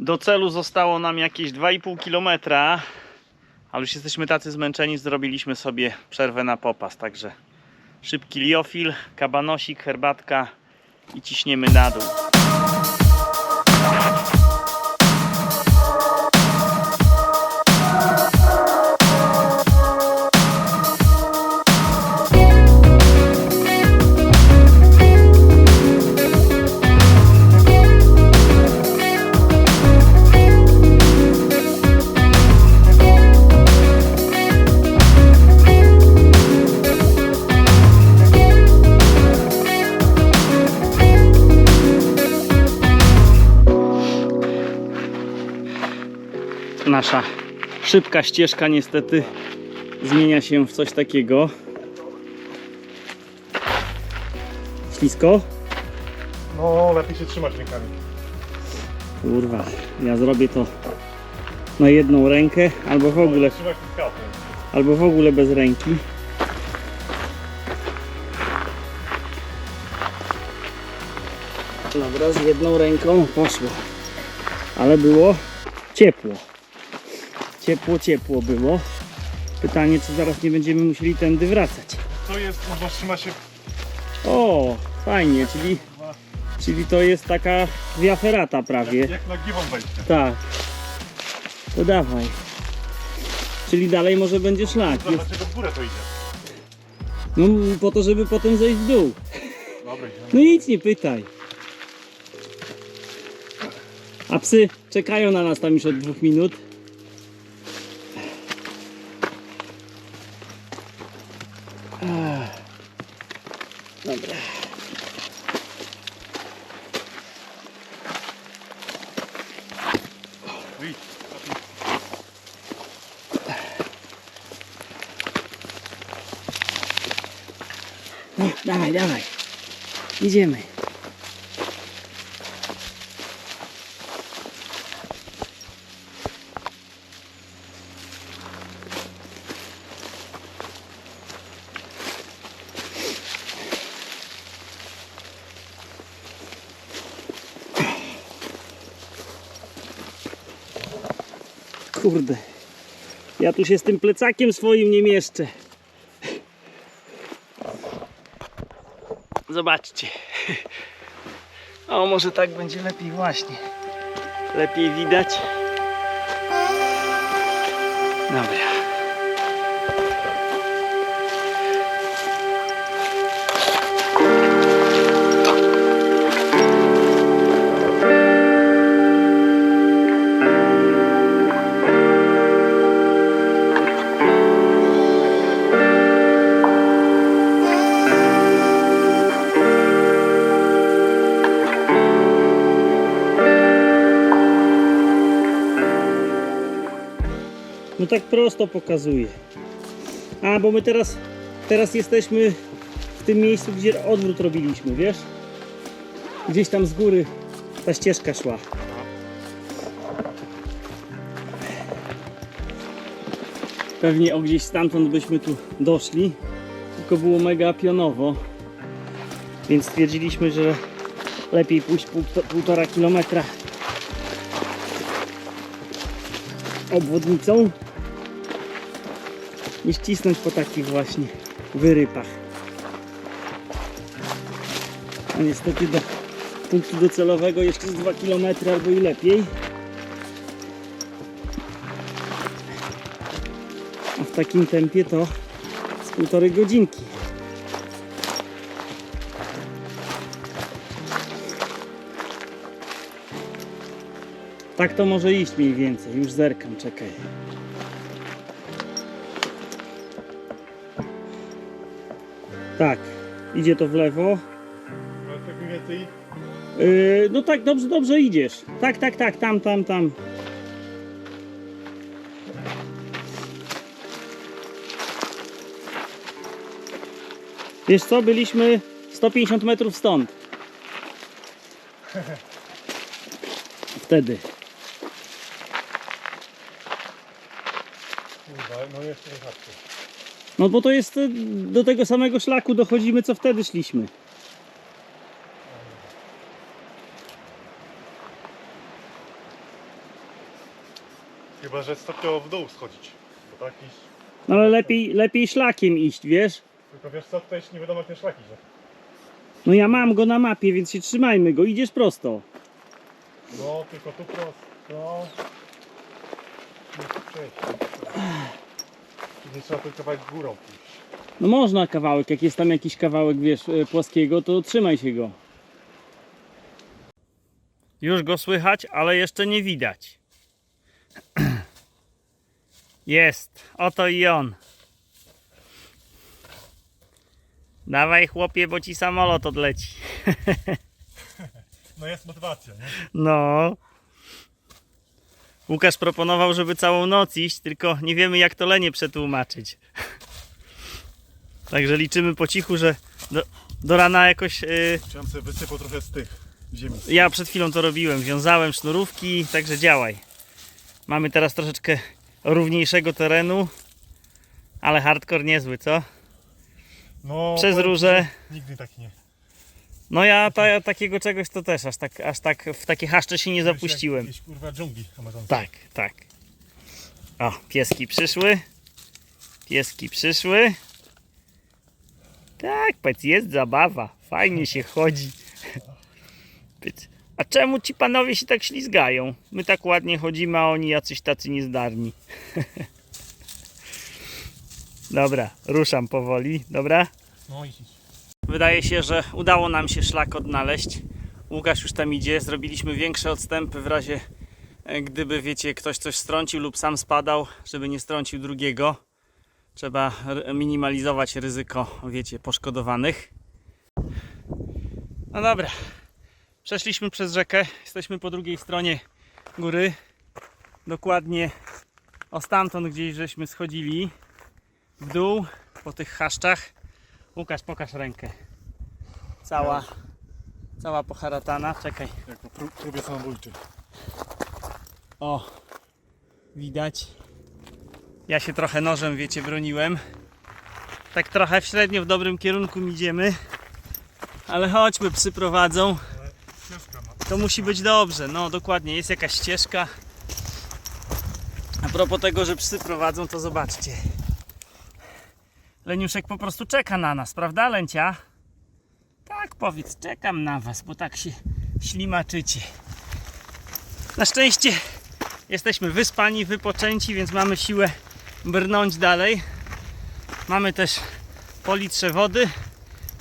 Do celu zostało nam jakieś 2,5 km, ale już jesteśmy tacy zmęczeni, zrobiliśmy sobie przerwę na popas, także szybki liofil, kabanosik, herbatka i ciśniemy na dół. Nasza szybka ścieżka niestety zmienia się w coś takiego. Ślisko? No, lepiej się trzymać rękami. Kurwa, ja zrobię to na jedną rękę albo w ogóle, albo w ogóle bez ręki. Dobra, z jedną ręką poszło. Ale było ciepło. Ciepło, ciepło było. Pytanie, czy zaraz nie będziemy musieli tędy wracać. To jest, można trzymać się O, fajnie, czyli, czyli to jest taka via ferrata prawie. jak, jak na wejście. Tak. To dawaj. Czyli dalej może będzie szlak. To Dlaczego w górę to idzie? No po to, żeby potem zejść w dół. Dobra, idziemy. No nic nie pytaj. A psy czekają na nas tam już od dwóch minut. Ach. Dobra. Wyjdź. No, dawaj, dawaj. Idziemy. Kurde. Ja tu się z tym plecakiem swoim nie mieszczę. Zobaczcie. O, może tak będzie lepiej właśnie. Lepiej widać. Dobra. No tak prosto pokazuje. A, bo my teraz, teraz jesteśmy w tym miejscu, gdzie odwrót robiliśmy, wiesz? Gdzieś tam z góry ta ścieżka szła. Pewnie o gdzieś stamtąd byśmy tu doszli, tylko było mega pionowo. Więc stwierdziliśmy, że lepiej pójść pół, półtora kilometra obwodnicą niż cisnąć po takich właśnie wyrypach. A niestety do punktu docelowego jeszcze z 2 km albo i lepiej. A w takim tempie to z półtorej godzinki. Tak to może iść mniej więcej. Już zerkam, czekaj. Tak, idzie to w lewo. Tak Yy, no tak, dobrze, dobrze idziesz. Tak, tak, tak, tam, tam, tam. Wiesz co, byliśmy 150 metrów stąd. Wtedy. Kurwa, no jeszcze nie. No bo to jest y, do tego samego szlaku dochodzimy, co wtedy szliśmy. Chyba, że stopniowo w dół schodzić. Bo taki... No ale lepiej, lepiej szlakiem iść, wiesz? Tylko wiesz co, tutaj jeszcze nie wiadomo jak te szlaki, że... No ja mam go na mapie, więc się trzymajmy go. Idziesz prosto. No, tylko tu prosto. No. Nie przejść. Nie trzeba tylko kawałek górą pójść. No można kawałek, jak jest tam jakiś kawałek, wiesz, e, płaskiego, to trzymaj się go. Już go słychać, ale jeszcze nie widać. Jest, oto i on. Dawaj chłopie, bo ci samolot odleci. No jest motywacja, nie? No. Łukasz proponował, żeby całą noc iść, tylko nie wiemy jak to lenie przetłumaczyć. Także liczymy po cichu, że do, do rana jakoś... Yy, Chciałem sobie wysypał trochę z tych ziemi. ja przed chwilą to robiłem, wiązałem sznurówki, także działaj. Mamy teraz troszeczkę równiejszego terenu, ale hardcore niezły, co? No, Przez róże. że Nigdy tak nie. No ja ta, takiego czegoś to też, aż tak, aż tak w takie haszcze się nie zapuściłem. Jakieś kurwa dżungli. Tak, tak. O, pieski przyszły. Pieski przyszły. Tak, powiedz, jest zabawa. Fajnie się chodzi. A czemu ci panowie się tak ślizgają? My tak ładnie chodzimy, a oni jacyś tacy niezdarni. Dobra, ruszam powoli, dobra? No idź. Wydaje się, że udało nam się szlak odnaleźć. Łukasz już tam idzie. Zrobiliśmy większe odstępy w razie, e, gdyby, wiecie, ktoś coś strącił lub sam spadał, żeby nie strącił drugiego. Trzeba minimalizować ryzyko, wiecie, poszkodowanych. No dobra. Przeszliśmy przez rzekę. Jesteśmy po drugiej stronie góry. Dokładnie o stamtąd gdzieś żeśmy schodzili w dół po tych chaszczach. Łukasz, pokaż rękę. Cała, cała poharatana. Czekaj. Jako pró- próbie samobójczej. O, widać. Ja się trochę nożem, wiecie, broniłem. Tak trochę w średnio w dobrym kierunku idziemy. Ale chodźmy, psy prowadzą. Ale ścieżka ma. To musi być dobrze. No dokładnie, jest jakaś ścieżka. A propos tego, że psy prowadzą, to zobaczcie. Leniuszek po prostu czeka na nas, prawda, Lęcia? Tak, powiedz, czekam na was, bo tak się ślimaczycie. Na szczęście jesteśmy wyspani, wypoczęci, więc mamy siłę brnąć dalej. Mamy też po litrze wody,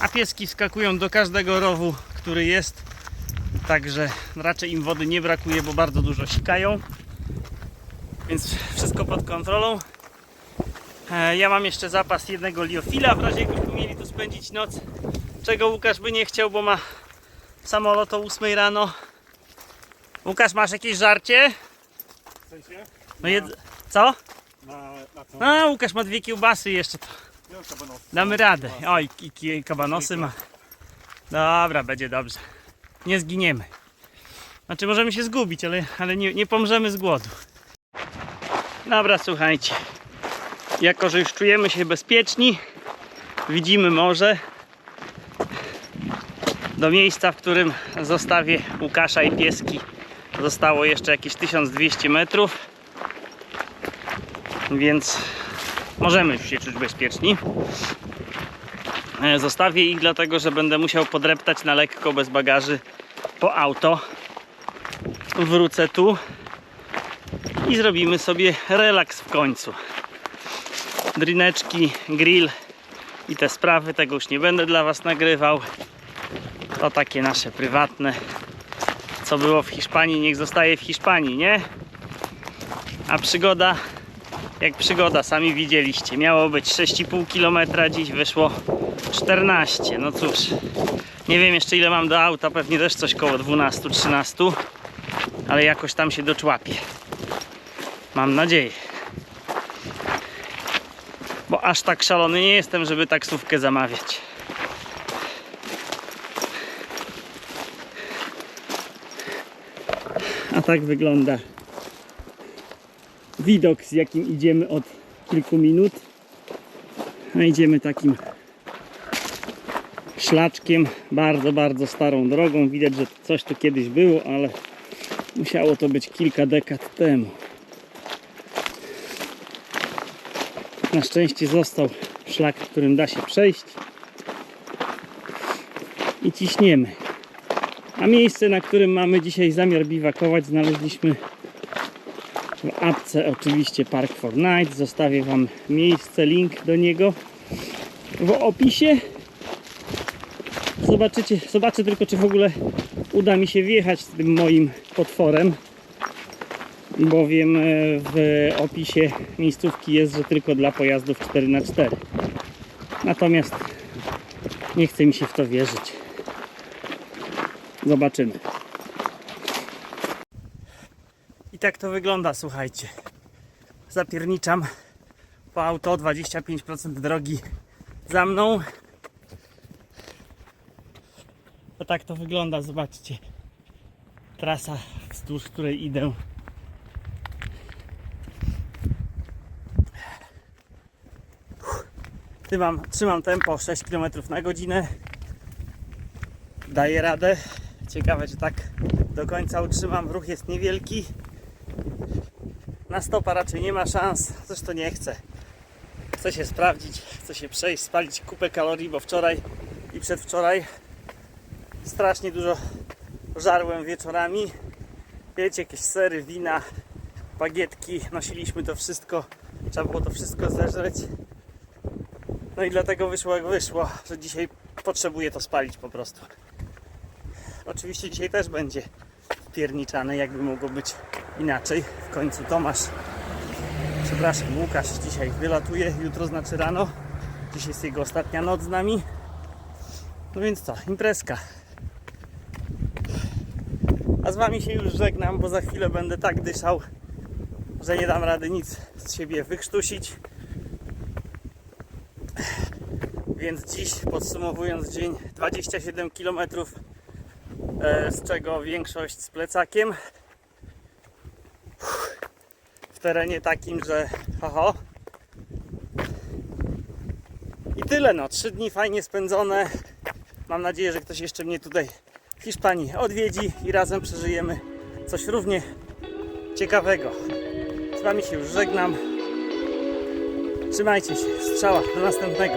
a pieski wskakują do każdego rowu, który jest. Także raczej im wody nie brakuje, bo bardzo dużo sikają. Więc wszystko pod kontrolą. E, Ja mam jeszcze zapas jednego liofila, w razie jakbyśmy mieli tu spędzić noc. Czego Łukasz by nie chciał, bo ma samolot o 8 rano. Łukasz, masz jakieś żarcie? W sensie? No jed... Co? Na, na co? A, Łukasz ma dwie kiełbasy jeszcze. To damy radę. Oj, i, i kabanosy ma. Dobra, będzie dobrze. Nie zginiemy. Znaczy możemy się zgubić, ale, ale nie, nie pomrzemy z głodu. Dobra, słuchajcie. Jako, że już czujemy się bezpieczni, widzimy morze. Do miejsca, w którym zostawię Łukasza i pieski, zostało jeszcze jakieś 1200 metrów. Więc możemy już się czuć bezpieczni. E, Zostawię ich dlatego, że będę musiał podreptać na lekko bez bagaży po auto. Wrócę tu i zrobimy sobie relaks w końcu. Drineczki, grill i te sprawy, tego już nie będę dla Was nagrywał. To takie nasze prywatne. Co było w Hiszpanii, niech zostaje w Hiszpanii, nie? A przygoda jak przygoda, sami widzieliście. Miało być 6,5 km, dziś wyszło 14. No cóż, nie wiem jeszcze ile mam do auta, pewnie też coś koło 12-13, ale jakoś tam się doczłapię. Mam nadzieję. Aż tak szalony nie jestem, żeby taksówkę zamawiać. A tak wygląda widok, z jakim idziemy od kilku minut. A idziemy takim szlaczkiem, bardzo, bardzo starą drogą. Widać, że coś tu kiedyś było, ale musiało to być kilka dekad temu. Na szczęście został szlak, którym da się przejść. I ciśniemy. A miejsce, na którym mamy dzisiaj zamiar biwakować, znaleźliśmy w apce oczywiście Park for Night. Zostawię Wam miejsce, link do niego w opisie. Zobaczycie, zobaczę tylko, czy w ogóle uda mi się wjechać tym moim potworem. Bowiem e, w opisie miejscówki jest, że tylko dla pojazdów 4x4. Natomiast nie chce mi się w to wierzyć. Zobaczymy. I tak to wygląda, słuchajcie. Zapierniczam po auto, 25% drogi za mną. To tak to wygląda, zobaczcie. Trasa, wzdłuż której idę. Trzymam, trzymam tempo 6 km na godzinę. Daję radę. Ciekawe, czy tak do końca utrzymam. Ruch jest niewielki. Na stopa raczej nie ma szans. Zresztą nie chcę. Chcę się sprawdzić, chcę się przejść, spalić kupę kalorii, bo wczoraj i przedwczoraj strasznie dużo żarłem wieczorami. Wiecie, jakieś sery, wina, bagietki. Nosiliśmy to wszystko. Trzeba było to wszystko zeżreć. No i dlatego wyszło jak wyszło, że dzisiaj potrzebuję to spalić po prostu. Oczywiście dzisiaj też będzie pierniczane, jakby mogło być inaczej. W końcu Tomasz, przepraszam, Łukasz dzisiaj wylatuje, jutro znaczy rano. Dziś jest jego ostatnia noc z nami. No więc co, imprezka. A z Wami się już żegnam, bo za chwilę będę tak dyszał, że nie dam rady nic z siebie wykrztusić. Więc dziś podsumowując dzień 27 km, e, z czego większość z plecakiem. W terenie takim, że oho. I tyle no, trzy dni fajnie spędzone. Mam nadzieję, że ktoś jeszcze mnie tutaj w Hiszpanii odwiedzi i razem przeżyjemy coś równie ciekawego. Z Wami się już żegnam. Trzymajcie się, strzała, do następnego.